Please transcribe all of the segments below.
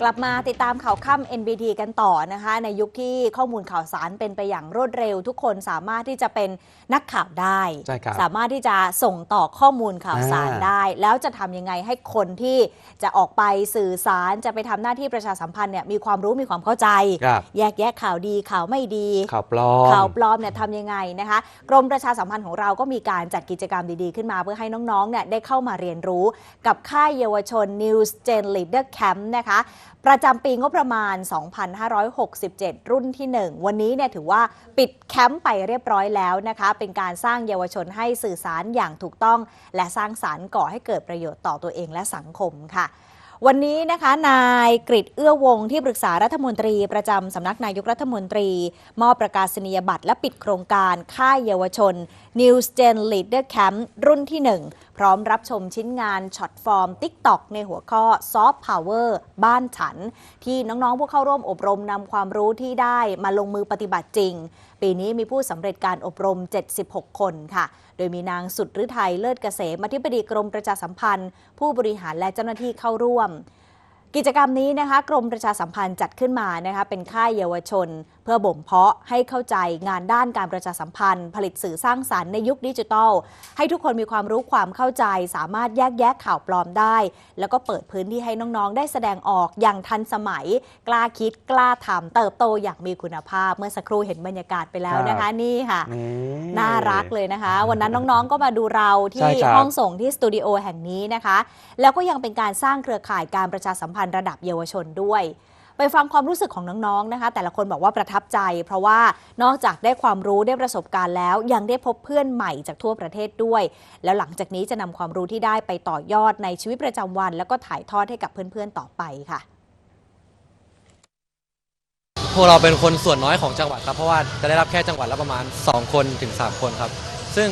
กลับมาติดตามข่าวค่ำ NBT กันต่อนะคะ ในยุคที่ข้อมูลข่าวสารเป็นไปอย่างรวดเร็ว ทุกคนสามารถที่จะเป็นนักข่าวได้ ใช่ครับสามารถที่จะส่งต่อข้อมูลข่าวสารอ่า ได้ แล้วจะทำยังไงให้คนที่จะออกไปสื่อสารจะไปทำหน้าที่ประชาสัมพันธ์เนี่ยมีความรู้มีความเข้าใจ ครับแยกแยะข่าวดีข่าวไม่ดี ข่าวปลอมข่าวปลอมเนี่ยทำยังไงนะคะ กรมประชาสัมพันธ์ของเราก็มีการจัดกิจกรรมดีๆ ขึ้นมาเพื่อให้น้องๆเนี่ยได้เข้ามาเรียนรู้กับค่ายเยาวชน News Gen Leader Camp นะคะประจำปีงบประมาณ 2567 รุ่นที่ 1 วันนี้เนี่ยถือว่าปิดแคมป์ไปเรียบร้อยแล้วนะคะ เป็นการสร้างเยาวชนให้สื่อสารอย่างถูกต้อง และสร้างสารรค์ก่อให้เกิดประโยชน์ต่อตัวเองและสังคมค่ะวันนี้นะคะนายกริตเอื้อวงที่ปรึกษารัฐมนตรีประจำสำนักนายกรัฐมนตรี มอบประกาศนียบัตรและปิดโครงการค่ายเยาวชน New Gen Leader Camp รุ่นที่ 1 พร้อมรับชมชิ้นงานช็อตฟอร์ม TikTok ในหัวข้อซอฟต์พาวเวอร์บ้านฉัน ที่น้องๆ ผู้เข้าร่วมอบรมนำความรู้ที่ได้มาลงมือปฏิบัติจริง ปีนี้มีผู้สำเร็จการอบรม 76 คนค่ะ โดยมีนางสุดฤทัยเลิศเกษมอธิบดีกรมประชาสัมพันธ์ ผู้บริหารและเจ้าหน้าที่เข้าร่วม กิจกรรมนี้นะคะกรมประชาสัมพันธ์จัดขึ้นมานะคะเป็นค่ายเยาวชน เพื่อบ่มเพาะให้เข้าใจงานด้านการประชาสัมพันธ์ ผลิตสื่อสร้างสารรค์ในยุคดิจิทัล ให้ทุกคนมีความรู้ความเข้าใจ สามารถแยกแยะข่าวปลอมได้ แล้วก็เปิดพื้นที่ให้น้องๆ ได้แสดงออกอย่างทันสมัย กล้าคิดกล้าทำเติบโตอย่างมีคุณภาพ เมื่อสักครู่เห็นบรรยากาศไปแล้วนะคะนี่ค่ะนี่น่ารักเลยนะคะ วันนั้นน้องๆก็มาดูเราใช่ที่ครับห้องส่งที่สตูดิโอแห่งนี้นะคะแล้วก็ยังเป็นการสร้างเครือข่ายการประชาสัมพันธ์ระดับเยาวชนด้วย ไปฟังความรู้สึกของน้องๆนะคะ แต่ละคนบอกว่าประทับใจ เพราะว่านอกจากได้ความรู้ได้ประสบการณ์แล้ว ยังได้พบเพื่อนใหม่จากทั่วประเทศด้วย แล้วหลังจากนี้จะนำความรู้ที่ได้ไปต่อยอดในชีวิตประจำวัน แล้วก็ถ่ายทอดให้กับเพื่อนๆต่อไปค่ะพวกเราเป็นคนส่วนน้อยของจังหวัดครับ เพราะว่าจะได้รับแค่จังหวัดละประมาณ 2 คนถึง 3 คนครับ ซึ่ง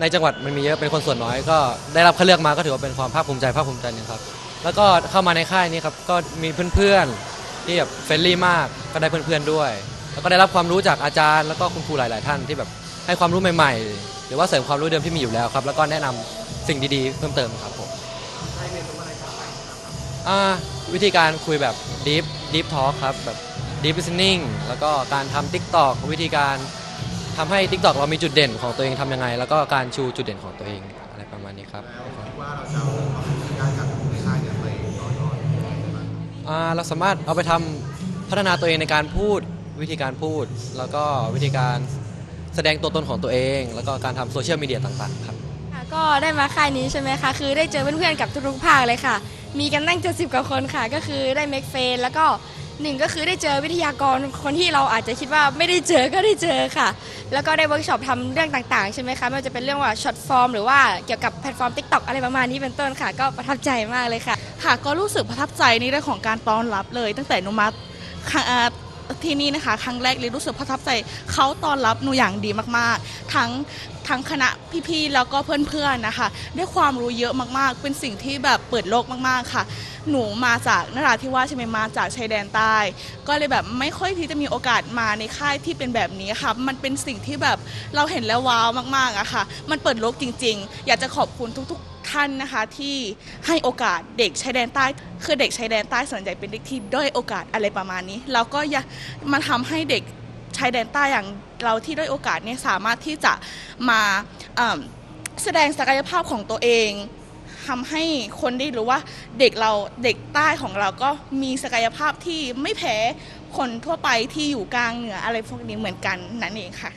ในจังหวัดมันมีเยอะเป็นคนส่วนน้อยก็ได้รับคัดเลือกมาก็ถือว่าเป็นความภาคภูมิใจภาคภูมิใจหนึงครับ แล้วก็เข้ามาในค่ายนี้ครับก็มีเพื่อนๆที่แบบเฟรนลี่มากก็ได้เพื่อนๆด้วย แล้วก็ได้รับความรู้จากอาจารย์ แล้วก็คุณครูหลาย ๆ ท่านที่แบบให้ความรู้ใหม่ ๆ หรือว่าเสริมความรู้เดิมที่มีอยู่แล้วครับ แล้วก็แนะนำสิ่งดีๆ เพิ่มเติมครับผมอ่าวิธีการคุยแบบ deep deep talk ครับแบบ deep listening แล้วก็การทำ TikTok วิธีการทำให้ TikTok เรามีจุดเด่นของตัวเองทำยังไง แล้วก็การชูจุดเด่นของตัวเองอะไรประมาณนี้ครับว่าเราจะเอาความการจากในค่ายเนี่ยไปต่อยอด อ่าเราสามารถเอาไปทำพัฒนาตัวเองในการพูดวิธีการพูด แล้วก็วิธีการแสดงตัวตนของตัวเอง แล้วก็การทำโซเชียลมีเดียต่างๆครับค่ะก็ได้มาค่ายนี้ใช่ไหมคะ คือได้เจอเพื่อนๆกับทุกๆภาคเลยค่ะ มีกันตั้งเจ็ดสิบกว่าคนค่ะ ก็คือได้เมกเฟนแล้วก็ หนึ่งก็คือได้เจอวิทยากรคนที่เราอาจจะคิดว่าไม่ได้เจอก็ได้เจอค่ะ แล้วก็ได้เวิร์กช็อปทำเรื่องต่างๆ ใช่ไหมคะไม่ว่าจะเป็นเรื่องว่าช็อตฟอร์มหรือว่าเกี่ยวกับแพลตฟอร์ม t ิ k t o k อะไรประมาณนี้เป็นต้นค่ะ ก็ประทับใจมากเลยค่ะ ค่ะก็รู้สึกประทับใจในเรื่องของการต้อนรับเลย ตั้งแต่นูมาครั้งอ่าที่นี่นะคะ ครั้งแรกเลยรู้สึกประทับใจเขาต้อนรับหนูอย่างดีมากๆ ทั้งทั้งคณะพี่ๆแล้วก็เพื่อนๆนะคะได้ความรู้เยอะมากๆ เป็นสิ่งที่แบบเปิดโลกมากๆค่ะ หนูมาจากนราธิวาสใช่ไหมมาจากชายแดนใต้ ก็เลยแบบไม่ค่อยที่จะมีโอกาสมาในค่ายที่เป็นแบบนี้ค่ะ มันเป็นสิ่งที่แบบเราเห็นแล้วว้าวมากๆอะค่ะ มันเปิดโลกจริง ๆ อยากจะขอบคุณทุกๆท่านนะคะที่ให้โอกาสเด็กชายแดนใต้ คือเด็กชายแดนใต้ส่วนใหญ่เป็นเด็กที่ด้อยโอกาสอะไรประมาณนี้ แล้วก็อยากมาทำให้เด็กชายแดนใต้อย่างเราที่ด้อยโอกาสเนี่ยสามารถที่จะมาแสดงศักยภาพของตัวเอง ทำให้คนได้รู้ว่าเด็กเราเด็กใต้ของเราก็มีศักยภาพที่ไม่แพ้คนทั่วไปที่อยู่กลางเหนืออะไรพวกนี้เหมือนกันนั่นเองค่ะ